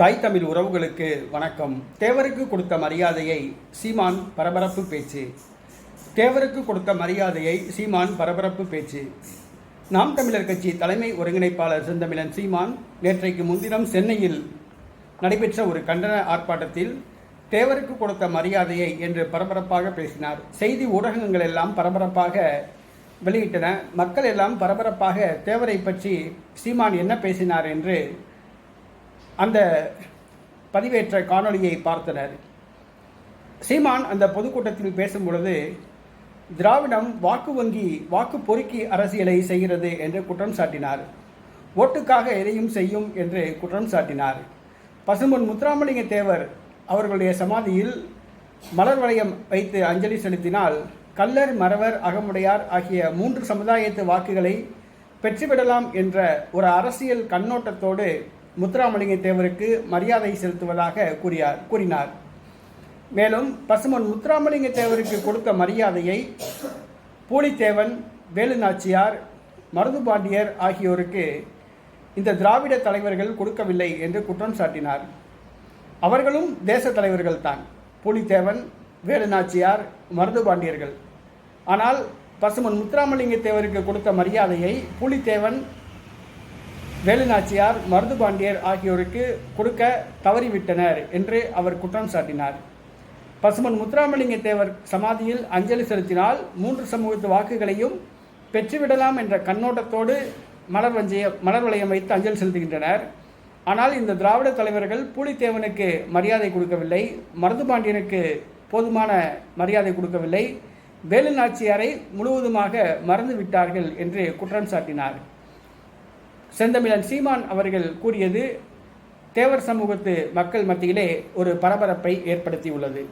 தாய் தமிழ் உறவுகளுக்கு வணக்கம். தேவருக்கு கொடுத்த மரியாதையை சீமான் பரபரப்பு பேச்சு. தேவருக்கு கொடுத்த மரியாதையை சீமான் பரபரப்பு பேச்சு. நாம் தமிழர் கட்சி தலைமை ஒருங்கிணைப்பாளர் செந்தமிழன் சீமான் நேற்றைக்கு முன்தினம் சென்னையில் நடைபெற்ற ஒரு கண்டன ஆர்ப்பாட்டத்தில் தேவருக்கு கொடுத்த மரியாதையை என்று பரபரப்பாக பேசினார். செய்தி ஊடகங்கள் எல்லாம் பரபரப்பாக வெளியிட்டன. மக்கள் எல்லாம் பரபரப்பாக தேவரை பற்றி சீமான் என்ன பேசினார் என்று அந்த பதிவேற்ற காணொளியை பார்த்தனர். சீமான் அந்த பொதுக்கூட்டத்தில் பேசும் பொழுது திராவிடம் வாக்கு வங்கி வாக்கு பொறுக்கி அரசியலை செய்கிறது என்று குற்றம் சாட்டினார். ஓட்டுக்காக எதையும் செய்யும் என்று குற்றம் சாட்டினார். பசும்பொன் முத்துராமலிங்க தேவர் அவர்களுடைய சமாதியில் மலர் வளையம் வைத்து அஞ்சலி செலுத்தினால் கல்லர் மறவர் அகமுடையார் ஆகிய மூன்று சமுதாயத்து வாக்குகளை பெற்றுவிடலாம் என்ற ஒரு அரசியல் கண்ணோட்டத்தோடு முத்துராமலிங்க தேவருக்கு மரியாதை செலுத்துவதாக கூறியார் கூறினார். மேலும் பசுமன் முத்துராமலிங்க தேவருக்கு கொடுத்த மரியாதையை பூலித்தேவன் வேலுநாச்சியார் மருதுபாண்டியர் ஆகியோருக்கு இந்த திராவிட தலைவர்கள் கொடுக்கவில்லை என்று குற்றம் சாட்டினார். அவர்களும் தேச தலைவர்கள் தான் பூலித்தேவன் வேலுநாச்சியார் மருதுபாண்டியர்கள். ஆனால் பசுமன் முத்துராமலிங்க தேவருக்கு கொடுத்த மரியாதையை பூலித்தேவன் வேலுநாச்சியார் மருதுபாண்டியர் ஆகியோருக்கு கொடுக்க தவறிவிட்டனர் என்று அவர் குற்றம் சாட்டினார். பசுமன் முத்துராமலிங்க தேவர் சமாதியில் அஞ்சலி செலுத்தினால் மூன்று சமூகத்து வாக்குகளையும் பெற்றுவிடலாம் என்ற கண்ணோட்டத்தோடு மலர் வஞ்சிய மலர் வளையம் வைத்து அஞ்சலி செலுத்துகின்றனர். ஆனால் இந்த திராவிட தலைவர்கள் பூலித்தேவனுக்கு மரியாதை கொடுக்கவில்லை மருதுபாண்டியனுக்கு போதுமான மரியாதை கொடுக்கவில்லை வேலு நாச்சியாரை முழுவதுமாக மறந்து விட்டார்கள் என்று குற்றம் சாட்டினார். செந்தமிழன் சீமான் அவர்கள் கூறியது தேவர் சமூகத்து மக்கள் மத்தியிலே ஒரு பரபரப்பை ஏற்படுத்தியுள்ளது.